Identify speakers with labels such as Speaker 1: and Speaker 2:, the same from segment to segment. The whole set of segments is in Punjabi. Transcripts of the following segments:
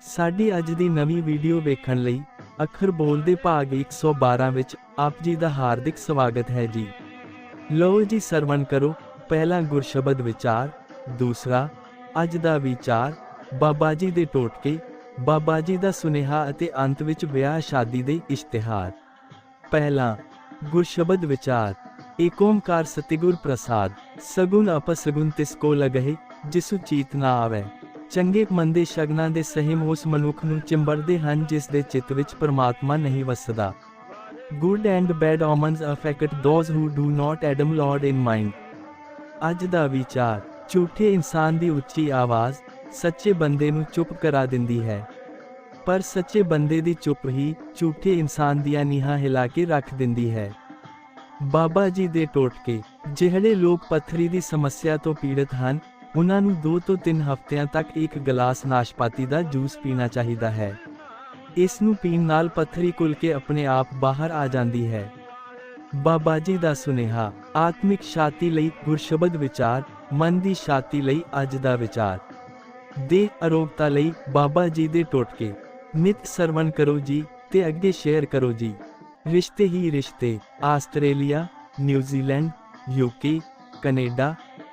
Speaker 1: ਸਾਡੀ ਅੱਜ ਦੀ ਨਵੀਂ ਵੀਡੀਓ ਵੇਖਣ ਲਈ ਅੱਖਰ ਬੋਲਦੇ ਭਾਗ 112 ਵਿੱਚ ਆਪ ਜੀ ਦਾ ਹਾਰਦਿਕ ਸਵਾਗਤ ਹੈ ਜੀ। ਲਓ ਜੀ ਸਰਵਣ ਕਰੋ, ਪਹਿਲਾ ਗੁਰਸ਼ਬਦ ਵਿਚਾਰ, ਦੂਸਰਾ, ਅੱਜ ਦਾ ਵਿਚਾਰ, ਬਾਬਾ ਜੀ ਦੇ ਟੋਟਕੇ, ਬਾਬਾ ਜੀ ਦਾ ਸੁਨੇਹਾ ਅਤੇ ਅੰਤ ਵਿੱਚ ਵਿਆਹ ਸ਼ਾਦੀ ਦੇ ਇਸ਼ਤਿਹਾਰ। ਪਹਿਲਾ, ਗੁਰਸ਼ਬਦ ਵਿਚਾਰ, ਏਕ ਓੰਕਾਰ ਸਤਿਗੁਰ ਪ੍ਰਸਾਦ, ਸਗੁਣ ਅਪਸਗੁਣ ਤਿਸ ਕੋ ਲਗਹਿ ਜਿਸੁ ਚੀਤ ਨਾ ਆਵੇ। ਚੰਗੇ ਮੰਦੇ ਸ਼ਗਨਾਂ ਦੇ ਸਹਿਮ ਉਸ ਮਨੁੱਖ ਨੂੰ ਚਿੰਬੜਦੇ ਹਨ, ਜਿਸ ਦੇ ਚਿੱਤ ਵਿੱਚ ਪਰਮਾਤਮਾ ਨਹੀਂ ਵਸਦਾ। Good and bad omens affect those who do not adam lord in mind. ਅੱਜ ਦਾ ਵਿਚਾਰ ਝੂਠੇ ਇਨਸਾਨ ਦੀ ਉੱਚੀ ਆਵਾਜ਼ ਸੱਚੇ ਬੰਦੇ ਨੂੰ ਚੁੱਪ ਕਰਾ ਦਿੰਦੀ ਹੈ। ਪਰ ਸੱਚੇ ਬੰਦੇ ਦੀ ਚੁੱਪ ਹੀ ਝੂਠੇ ਇਨਸਾਨ ਦੀਆਂ ਨੀਹਾਂ ਹਿਲਾ ਕੇ ਰੱਖ ਦਿੰਦੀ ਹੈ। ਬਾਬਾ ਜੀ ਦੇ ਟੋਟਕੇ, ਜਿਹੜੇ ਲੋਕ ਪੱਥਰੀ ਦੀ ਸਮੱਸਿਆ ਤੋਂ ਪੀੜਤ ਹਨ ਉਹਨਾਂ ਨੂੰ 2 ਤੋਂ 3 ਹਫ਼ਤਿਆਂ ਤੱਕ ਇੱਕ ਗਲਾਸ ਨਾਸ਼ਪਾਤੀ ਦਾ ਜੂਸ ਪੀਣਾ ਚਾਹੀਦਾ ਹੈ। ਇਸ ਨੂੰ ਪੀਣ ਨਾਲ ਪੱਥਰੀ ਕੁਲ ਕੇ ਆਪਣੇ ਆਪ ਬਾਹਰ ਆ ਜਾਂਦੀ ਹੈ। ਬਾਬਾ ਜੀ ਦਾ ਸੁਨੇਹਾ, ਆਤਮਿਕ ਸ਼ਾਂਤੀ ਲਈ ਗੁਰਸ਼ਬਦ ਵਿਚਾਰ, ਮਨ ਦੀ ਸ਼ਾਂਤੀ ਲਈ ਅੱਜ ਦਾ ਵਿਚਾਰ। ਦੇਹ ਅਰੋਗਤਾ ਲਈ ਬਾਬਾ ਜੀ ਦੇ ਟੋਟਕੇ। ਨਿਤ ਸਰਵਣ ਕਰੋ ਜੀ ਤੇ ਅੱਗੇ ਸ਼ੇਅਰ ਕਰੋ ਜੀ। ਰਿਸ਼ਤੇ ਹੀ ਰਿਸ਼ਤੇ, Australia, New Zealand UK Canada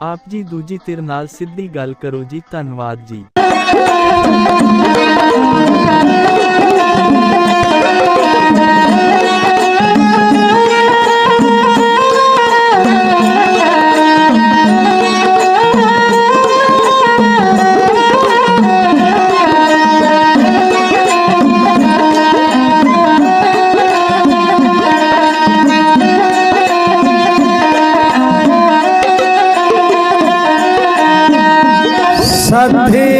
Speaker 1: ਆਪ ਜੀ ਦੂਜੀ ਧਿਰ ਨਾਲ ਸਿੱਧੀ ਗੱਲ ਕਰੋ ਜੀ ਧੰਨਵਾਦ ਜੀ।
Speaker 2: 难题。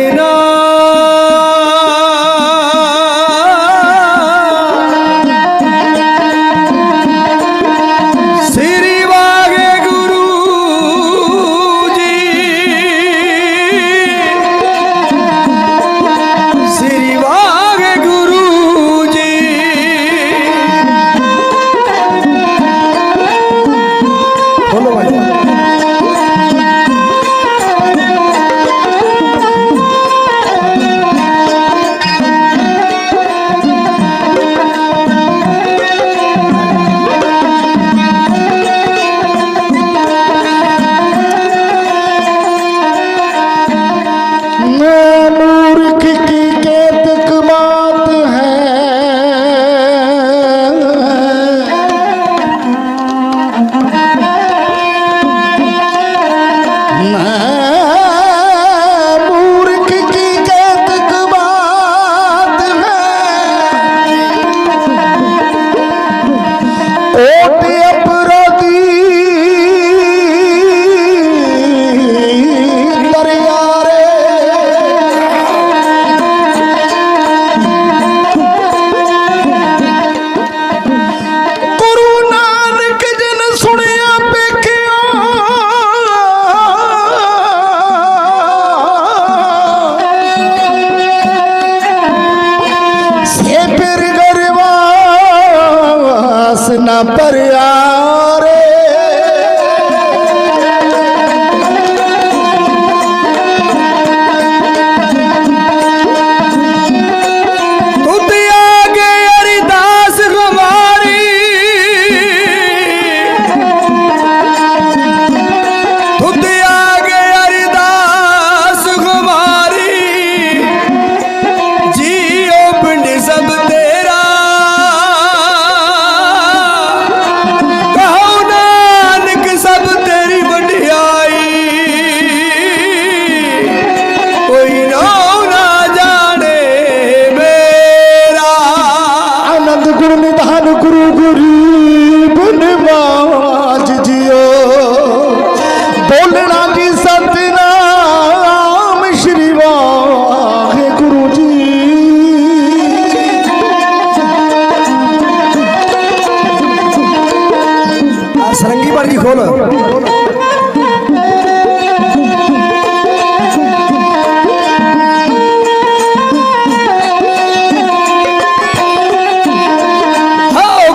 Speaker 2: सरंगी पर की खोल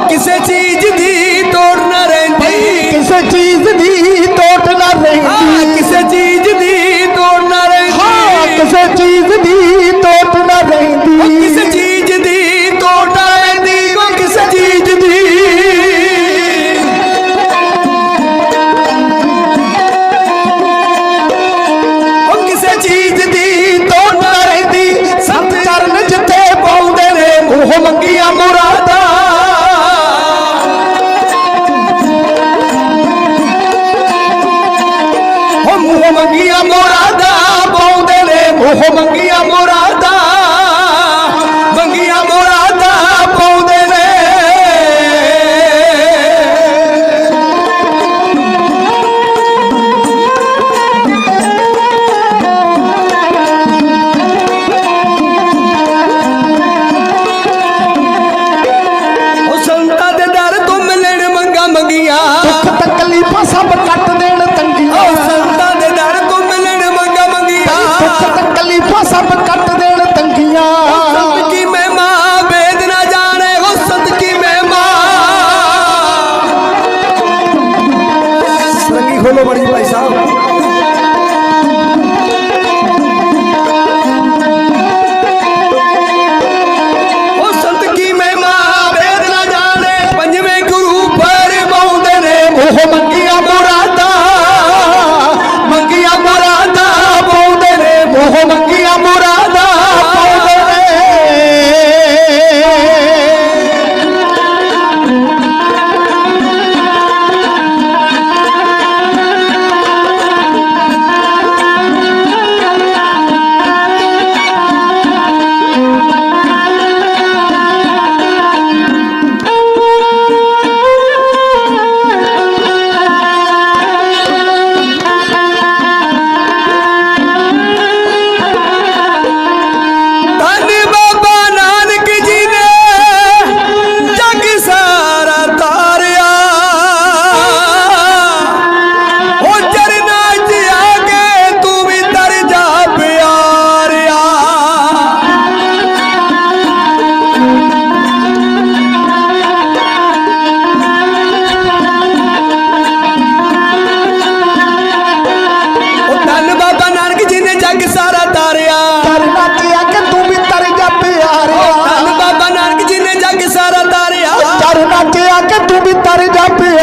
Speaker 2: किसे चीज़ दी तोड़ना न रही किसे चीज़ दी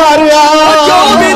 Speaker 2: Maria. Oh,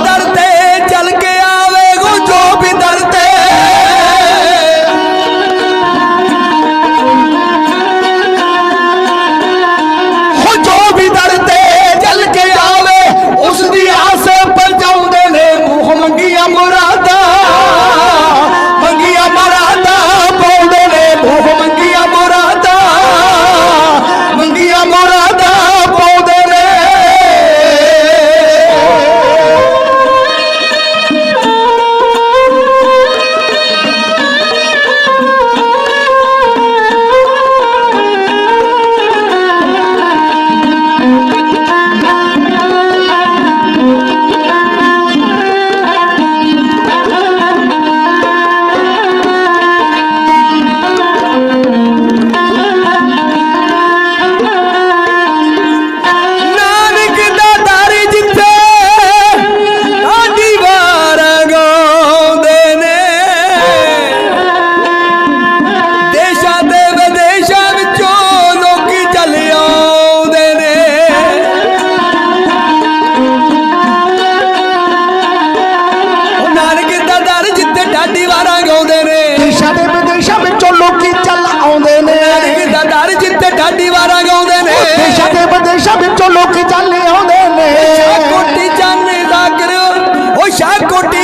Speaker 2: কোটি